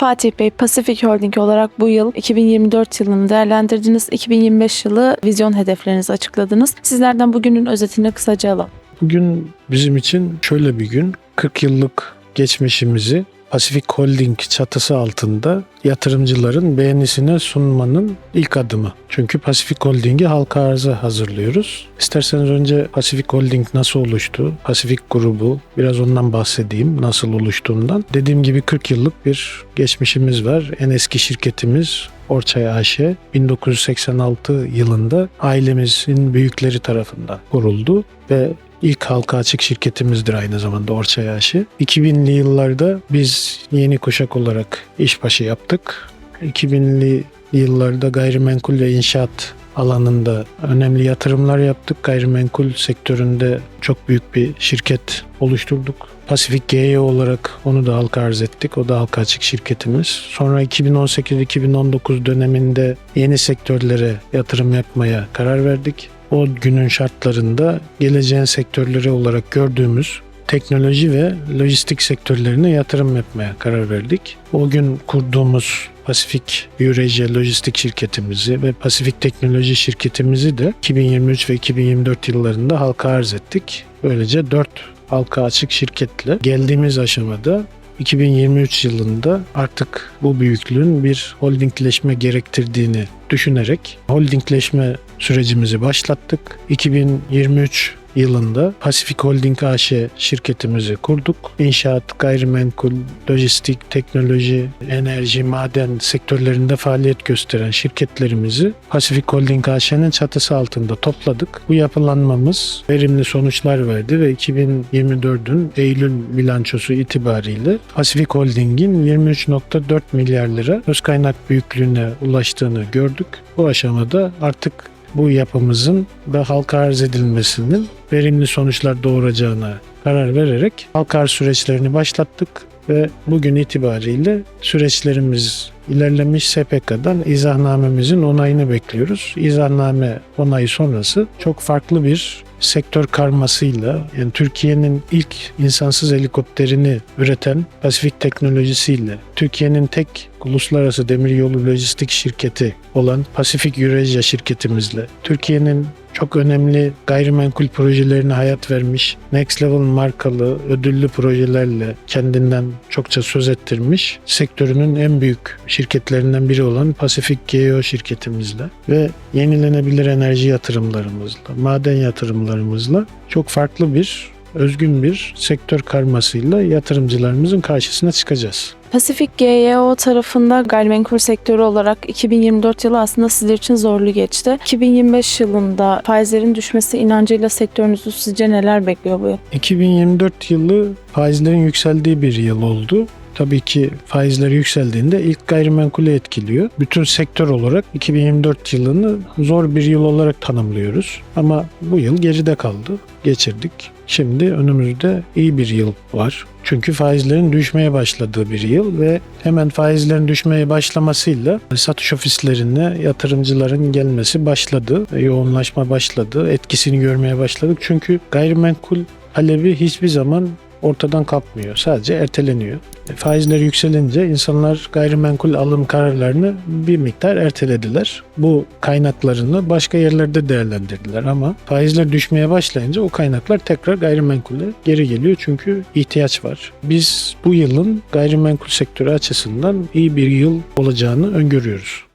Fatih Bey, Pacific Holding olarak bu yıl 2024 yılını değerlendirdiniz. 2025 yılı vizyon hedeflerinizi açıkladınız. Sizlerden bugünün özetini kısaca alalım. Bugün bizim için şöyle bir gün. 40 yıllık geçmişimizi Pacific Holding çatısı altında yatırımcıların beğenisine sunmanın ilk adımı. Çünkü Pacific Holding'i halka arıza hazırlıyoruz. İsterseniz önce Pacific Holding nasıl oluştu? Pacific grubu biraz ondan bahsedeyim nasıl oluştuğundan. Dediğim gibi 40 yıllık bir geçmişimiz var. En eski şirketimiz Orçay AŞ 1986 yılında ailemizin büyükleri tarafından kuruldu ve İlk halka açık şirketimizdir aynı zamanda Orçay AŞ. 2000'li yıllarda biz yeni kuşak olarak işbaşı yaptık. 2000'li yıllarda gayrimenkul ve inşaat alanında önemli yatırımlar yaptık. Gayrimenkul sektöründe çok büyük bir şirket oluşturduk. Pasifik GE olarak onu da halka arz ettik. O da halka açık şirketimiz. Sonra 2018-2019 döneminde yeni sektörlere yatırım yapmaya karar verdik. O günün şartlarında geleceğin sektörleri olarak gördüğümüz teknoloji ve lojistik sektörlerine yatırım yapmaya karar verdik. O gün kurduğumuz Pasifik Eurasia Lojistik şirketimizi ve Pasifik Teknoloji şirketimizi de 2023 ve 2024 yıllarında halka arz ettik. Böylece 4 halka açık şirketle geldiğimiz aşamada 2023 yılında artık bu büyüklüğün bir holdingleşme gerektirdiğini düşünerek holdingleşme sürecimizi başlattık. 2023 yılında Pacific Holding AŞ şirketimizi kurduk. İnşaat, gayrimenkul, lojistik, teknoloji, enerji, maden sektörlerinde faaliyet gösteren şirketlerimizi Pacific Holding AŞ'nin çatısı altında topladık. Bu yapılanmamız verimli sonuçlar verdi ve 2024'ün Eylül bilançosu itibariyle Pacific Holding'in 23.4 milyar lira öz kaynak büyüklüğüne ulaştığını gördük. Bu aşamada artık bu yapımızın da halka arz edilmesinin verimli sonuçlar doğuracağına karar vererek halka arz süreçlerini başlattık ve bugün itibariyle süreçlerimiz ilerlemiş SPK'dan izahnamemizin onayını bekliyoruz. İzahname onayı sonrası çok farklı bir sektör karmasıyla yani Türkiye'nin ilk insansız helikopterini üreten Pasifik teknolojisiyle Türkiye'nin tek uluslararası demiryolu lojistik şirketi olan Pasifik Eurasia şirketimizle Türkiye'nin çok önemli gayrimenkul projelerine hayat vermiş, Next Level markalı ödüllü projelerle kendinden çokça söz ettirmiş, sektörünün en büyük şirketlerinden biri olan Pacific GEO şirketimizle ve yenilenebilir enerji yatırımlarımızla, maden yatırımlarımızla çok farklı bir özgün bir sektör karmasıyla yatırımcılarımızın karşısına çıkacağız. Pacific GEO tarafında gayrimenkul sektörü olarak 2024 yılı aslında sizler için zorlu geçti. 2025 yılında faizlerin düşmesi inancıyla sektörünüzü sizce neler bekliyor bu yıl? 2024 yılı faizlerin yükseldiği bir yıl oldu. Tabii ki faizler yükseldiğinde ilk gayrimenkulü etkiliyor. Bütün sektör olarak 2024 yılını zor bir yıl olarak tanımlıyoruz. Ama bu yıl geride kaldı. Geçirdik. Şimdi önümüzde iyi bir yıl var. Çünkü faizlerin düşmeye başladığı bir yıl ve hemen faizlerin düşmeye başlamasıyla satış ofislerine yatırımcıların gelmesi başladı. Yoğunlaşma başladı. Etkisini görmeye başladık. Çünkü gayrimenkul talebi hiçbir zaman ortadan kalkmıyor. Sadece erteleniyor. E, Faizler yükselince insanlar gayrimenkul alım kararlarını bir miktar ertelediler. Bu kaynaklarını başka yerlerde değerlendirdiler ama faizler düşmeye başlayınca o kaynaklar tekrar gayrimenkule geri geliyor çünkü ihtiyaç var. Biz bu yılın gayrimenkul sektörü açısından iyi bir yıl olacağını öngörüyoruz.